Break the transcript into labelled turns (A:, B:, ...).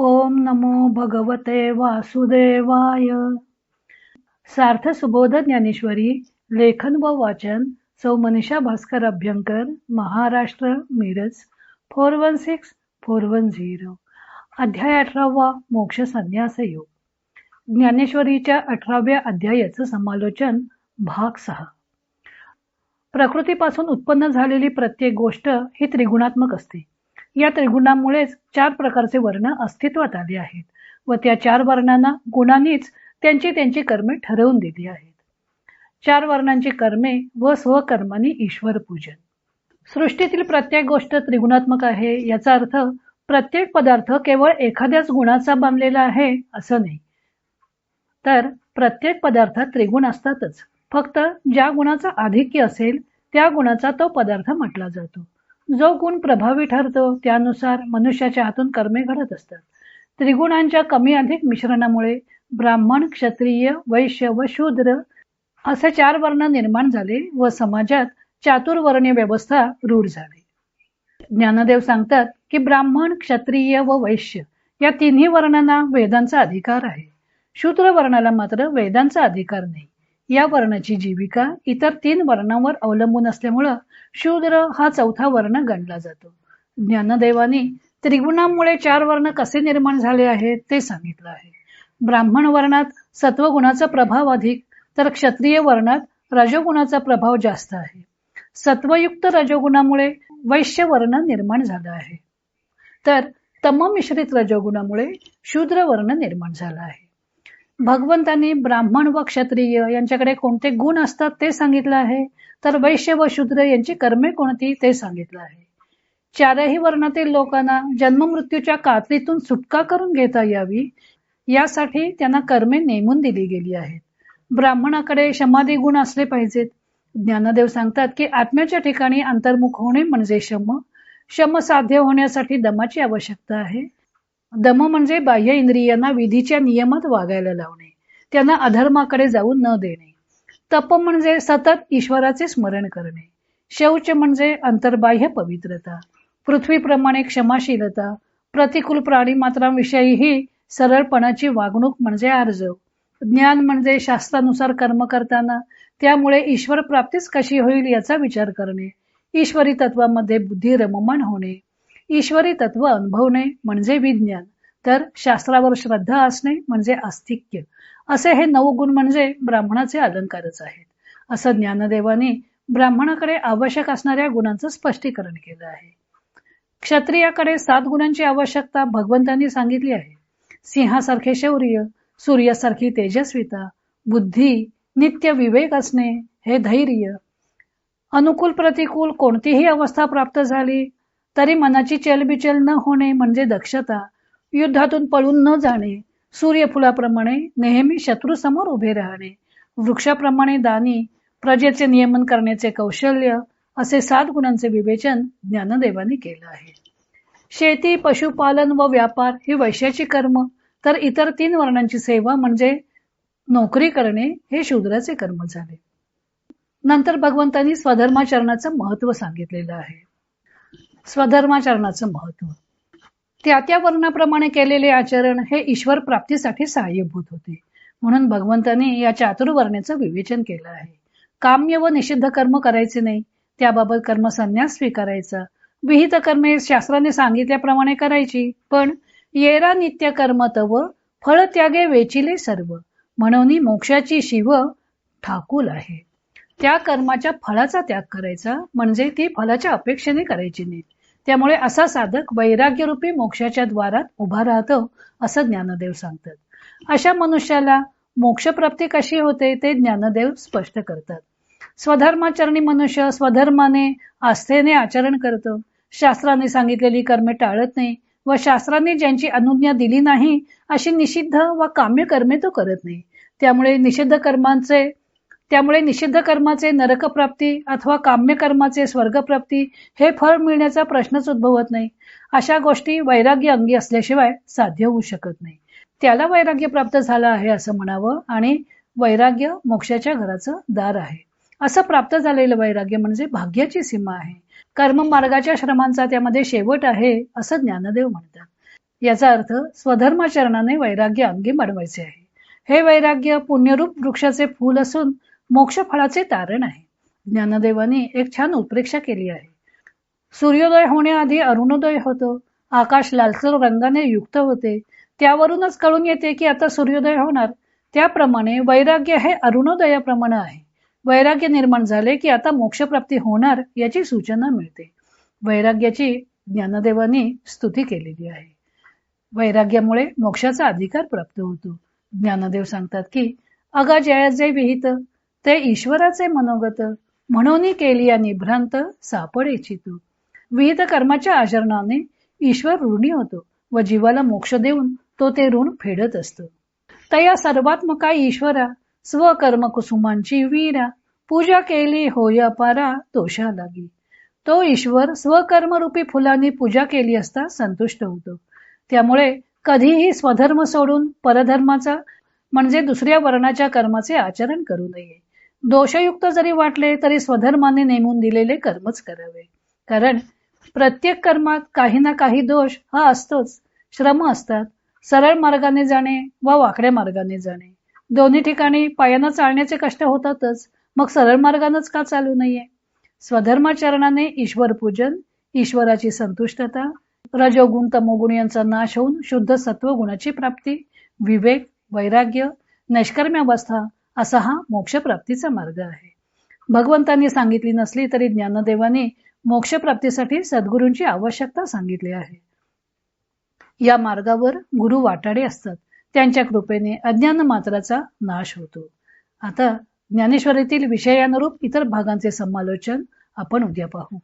A: ओम नमो भगवते वासुदेवाय. सार्थ सुबोध ज्ञानेश्वरी लेखन व वाचन सौ Manisha Bhaskar Abhyankar Maharashtra Miraj four one six four one zero. अध्याय अठरावा मोक्ष संन्यास योग ज्ञानेश्वरीच्या अठराव्या अध्यायाचं समालोचन भाग सहा. प्रकृतीपासून उत्पन्न झालेली प्रत्येक गोष्ट ही त्रिगुणात्मक असते. या त्रिगुणामुळेच चार प्रकारचे वर्ण अस्तित्वात आले आहेत व त्या चार वर्णांना गुणांनीच त्यांची त्यांची कर्मे ठरवून दिली आहेत. चार वर्णांची कर्मे व स्वकर्मानी ईश्वर पूजन. सृष्टीतील प्रत्येक गोष्ट त्रिगुणात्मक आहे याचा अर्थ प्रत्येक पदार्थ केवळ एखाद्याच गुणाचा बांधलेला आहे असं नाही. तर प्रत्येक पदार्थात त्रिगुण असतातच. फक्त ज्या गुणाचा आधिक्य असेल त्या गुणाचा तो पदार्थ म्हटला जातो. जो गुण प्रभावी ठरतो त्यानुसार मनुष्याच्या हातून कर्मे घडत असतात. त्रिगुणांच्या कमी अधिक मिश्रणामुळे ब्राह्मण क्षत्रिय वैश्य व शूद्र असे चार वर्ण निर्माण झाले व समाजात चातुर्वर्णीय व्यवस्था रूढ झाली. ज्ञानदेव सांगतात की ब्राह्मण क्षत्रिय व वैश्य या तिन्ही वर्णांना वेदांचा अधिकार आहे. शूद्र वर्णाला मात्र वेदांचा अधिकार नाही. या वर्णाची जीविका इतर तीन वर्णांवर अवलंबून असल्यामुळं शूद्र हा चौथा वर्ण गणला जातो. ज्ञानदेवाने त्रिगुणामुळे चार वर्ण कसे निर्माण झाले आहेत ते सांगितलं आहे. ब्राह्मण वर्णात सत्वगुणाचा प्रभाव अधिक तर क्षत्रिय वर्णात रजोगुणाचा प्रभाव जास्त आहे. सत्वयुक्त रजोगुणामुळे वैश्य वर्ण निर्माण झाला आहे. तर तम मिश्रित रजोगुणामुळे शूद्र वर्ण निर्माण झाला आहे. भगवंतांनी ब्राह्मण व क्षत्रिय यांच्याकडे कोणते गुण असतात ते सांगितलं आहे. तर वैश्य व शूद्र यांची कर्मे कोणती ते सांगितलं आहे. चारही वर्णातील लोकांना जन्ममृत्यूच्या कातरीतून सुटका करून घेता यावी. यासाठी त्यांना कर्मे नेमून दिली गेली आहेत. ब्राह्मणाकडे शमादी गुण असले पाहिजेत. ज्ञानदेव सांगतात की आत्म्याच्या ठिकाणी अंतर्मुख होणे म्हणजे शम. शम साध्य होण्यासाठी दमाची आवश्यकता आहे. दम म्हणजे बाह्य इंद्रियांना विधीच्या नियमात वागायला लावणे त्यांना अधर्माकडे जाऊन न देणे. तप म्हणजे सतत ईश्वराचे स्मरण करणे. शौच म्हणजे अंतर्बाह्य पवित्रता पृथ्वीप्रमाणे क्षमाशीलता प्रतिकूल प्राणी मात्रांविषयीही सरळपणाची वागणूक म्हणजे आर्जव. ज्ञान म्हणजे शास्त्रानुसार कर्म करताना त्यामुळे ईश्वर प्राप्तीच कशी होईल याचा विचार करणे. ईश्वरी तत्वामध्ये बुद्धी रममान होणे. ईश्वरी तत्व अनुभवणे म्हणजे विज्ञान. तर शास्त्रावर श्रद्धा असणे म्हणजे आस्तिक्य असे हे नऊ गुण म्हणजे ब्राह्मणाचे अलंकारच आहेत. असं ज्ञानदेवाने ब्राह्मणाकडे आवश्यक असणाऱ्या गुणांचं स्पष्टीकरण केलं आहे. क्षत्रियाकडे सात गुणांची आवश्यकता भगवंतांनी सांगितली आहे. सिंहासारखे शौर्य सूर्यासारखी तेजस्विता बुद्धी नित्य विवेक असणे हे धैर्य. अनुकूल प्रतिकूल कोणतीही अवस्था प्राप्त झाली तरी मनाची चलबिचल न होणे म्हणजे दक्षता. युद्धातून पळून न जाणे. सूर्यफुलाप्रमाणे नेहमी शत्रू समोर उभे राहणे. वृक्षाप्रमाणे दानी प्रजेचे नियमन करण्याचे कौशल्य असे सात गुणांचे विवेचन ज्ञानदेवाने केलं आहे. शेती पशुपालन व व्यापार ही वैश्याची कर्म तर इतर तीन वर्णांची सेवा म्हणजे नोकरी करणे हे शूद्राचे कर्म झाले. नंतर भगवंतांनी स्वधर्माचरणाचं महत्त्व सांगितलेलं आहे. स्वधर्माचरणाचं महत्त्व त्या त्या वर्णाप्रमाणे केलेले आचरण हे ईश्वर प्राप्तीसाठी सहाय्यभूत होते. म्हणून भगवंताने या चातुर्वर्ण्याचं विवेचन केलं आहे. काम्य व निषिद्ध कर्म करायचे नाही त्याबाबत कर्म संन्यास स्वीकारायचा. विहित कर्मे शास्त्राने सांगितल्याप्रमाणे करायची पण येरा नित्य कर्म तव फळ त्यागे वेचिले सर्व. म्हणून मोक्षाची शिव ठाकूल आहे. त्या कर्माच्या फळाचा त्याग करायचा म्हणजे ती फळाच्या अपेक्षेने करायची नाही. त्यामुळे असा साधक वैराग्यरूपी मोक्षाच्या द्वारात उभा राहतो असं ज्ञानदेव सांगतात. अशा मनुष्याला मोक्षप्राप्ती कशी होते ते ज्ञानदेव स्पष्ट करतात. स्वधर्माचरणी मनुष्य स्वधर्माने आस्थेने आचरण करतो. शास्त्राने सांगितलेली कर्मे टाळत नाही व शास्त्राने ज्यांची अनुज्ञा दिली नाही अशी निषिद्ध व काम्य कर्मे तो करत नाही. त्यामुळे निषिद्ध कर्मांचे त्यामुळे निषिद्ध कर्माचे नरकप्राप्ती अथवा काम्य कर्माचे स्वर्गप्राप्ती हे फळ मिळण्याचा प्रश्नच उद्भवत नाही. अशा गोष्टी वैराग्य अंगी असल्याशिवाय साध्य होऊ शकत नाही. त्याला वैराग्य प्राप्त झालं आहे असं म्हणावं आणि वैराग्य मोक्षाच्या घराचं दार आहे. असं प्राप्त झालेलं वैराग्य म्हणजे भाग्याची सीमा आहे. कर्म मार्गाच्या श्रमांचा त्यामध्ये शेवट आहे असं ज्ञानदेव म्हणतात. याचा अर्थ स्वधर्माचरणाने वैराग्य अंगी मडवायचे आहे. हे वैराग्य पुण्यरूप वृक्षाचे फूल असून मोक्ष फळाचे तारण आहे. ज्ञानदेवाने एक छान उत्प्रेक्षा केली आहे. सूर्योदय होण्याआधी अरुणोदय होतो. आकाश लालसर रंगाने युक्त होते. त्यावरूनच कळून येते की आता सूर्योदय होणार. त्याप्रमाणे वैराग्य हे अरुणोदयाप्रमाणे आहे. वैराग्य निर्माण झाले की आता मोक्षप्राप्ती होणार याची सूचना मिळते. वैराग्याची ज्ञानदेवानी स्तुती केलेली आहे. वैराग्यामुळे मोक्षाचा अधिकार प्राप्त होतो. ज्ञानदेव सांगतात की अगा जया जे विहित ते ईश्वराचे मनोगत म्हणून केली आणि भ्रांत सापड तू. विहित कर्माच्या आचरणाने ईश्वर ऋणी होतो व जीवाला मोक्ष देऊन तो ते ऋण फेडत असतो. तया सर्वात्मका ईश्वरा स्वकर्म कुसुमांची वीरा पूजा केली होय पारा तोषा लागी तो ईश्वर स्वकर्मरूपी फुलांनी पूजा केली असता संतुष्ट होतो. त्यामुळे कधीही स्वधर्म सोडून परधर्माचा म्हणजे दुसऱ्या वर्णाच्या कर्माचे आचरण करू नये. दोषयुक्त जरी वाटले तरी स्वधर्माने नेमून दिलेले कर्मच करावे. कारण प्रत्येक कर्मात काही ना काही दोष हा असतोच. श्रम असतात. सरळ मार्गाने जाणे व वाकड्या मार्गाने जाणे. दोन्ही ठिकाणी पायानं चालण्याचे कष्ट होतातच. मग सरळ मार्गानंच का चालू नाहीये? स्वधर्माचरणाने ईश्वर पूजन ईश्वराची संतुष्टता रजोगुण तमोगुण यांचा नाश होऊन शुद्ध सत्वगुणाची प्राप्ती विवेक वैराग्य नैष्कर्म्य अवस्था असा हा मोक्षप्राप्तीचा मार्ग आहे. भगवंतांनी सांगितली नसली तरी ज्ञानदेवाने मोक्षप्राप्तीसाठी सद्गुरूंची आवश्यकता सांगितली आहे. या मार्गावर गुरु वाटाडे असतात. त्यांच्या कृपेने अज्ञान मात्राचा नाश होतो. आता ज्ञानेश्वरीतील विषयानुरूप इतर भागांचे समालोचन आपण उद्या पाहू.